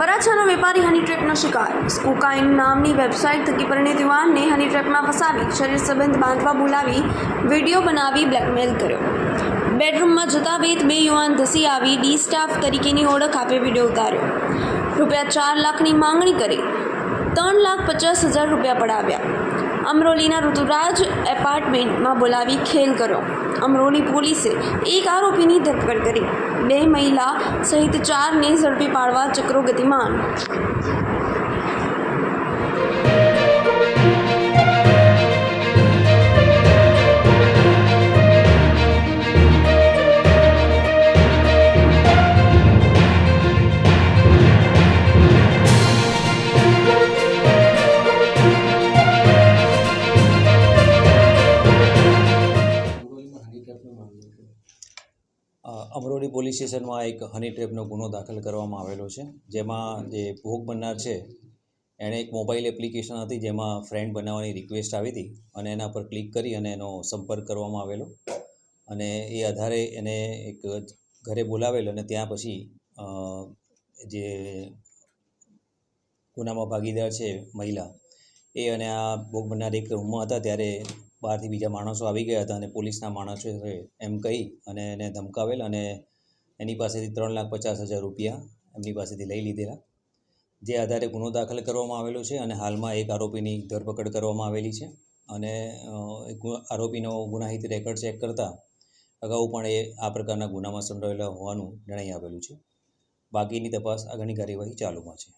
વરાછાના વેપારી હની ટ્રેપનો શિકાર. સ્કુકાઇન નામની વેબસાઇટ થકી પરિણીત યુવાનને હની ટ્રેપમાં ફસાવી, શરીર સંબંધ બાંધવા બોલાવી, વીડિયો બનાવી બ્લેકમેલ કર્યો. બેડરૂમમાં જતા વેત બે યુવાન ધસી આવી ડી સ્ટાફ તરીકેની ઓળખ આપે વીડિયો ઉતાર્યો. રૂપિયા ચાર લાખની માંગણી કરી ત્રણ લાખ પચાસ હજાર રૂપિયા પડાવ્યા. અમરોલીના ઋતુરાજ એપાર્ટમેન્ટમાં બોલાવી ખેલ કર્યો. અમરોલી પોલીસે એક આરોપીની ધરપકડ કરી. બે મહિલા સહિત ચારને ઝડપી પાડવા ચક્રો ગતિમાન. અમરોલી પોલીસ સ્ટેશનમાં એક હની ટ્રેપનો ગુનો દાખલ કરવામાં આવેલો છે. જેમાં જે ભોગ બનનાર છે, એણે એક મોબાઈલ એપ્લિકેશન હતી જેમાં ફ્રેન્ડ બનાવવાની રિક્વેસ્ટ આવી હતી અને એના પર ક્લિક કરી અને એનો સંપર્ક કરવામાં આવેલો. અને એ આધારે એને એક ઘરે બોલાવેલ અને ત્યાં પછી જે ગુનામાં ભાગીદાર છે મહિલા, એ અને આ ભોગ બનનાર એક રૂમમાં હતા. ત્યારે બહારથી બીજા માણસો આવી ગયા હતા અને પોલીસના માણસોએ એમ કહી અને એને ધમકાવેલ અને એની પાસેથી ત્રણ લાખ પચાસ હજાર રૂપિયા એમની પાસેથી લઈ લીધેલા. જે આધારે ગુનો દાખલ કરવામાં આવેલો છે અને હાલમાં એક આરોપીની ધરપકડ કરવામાં આવેલી છે અને આરોપીનો ગુનાહિત રેકર્ડ ચેક કરતાં અગાઉ પણ એ આ પ્રકારના ગુનામાં સંડોવાયેલા હોવાનું જણાઈ આવેલું છે. બાકીની તપાસ આગળની કાર્યવાહી ચાલુમાં છે.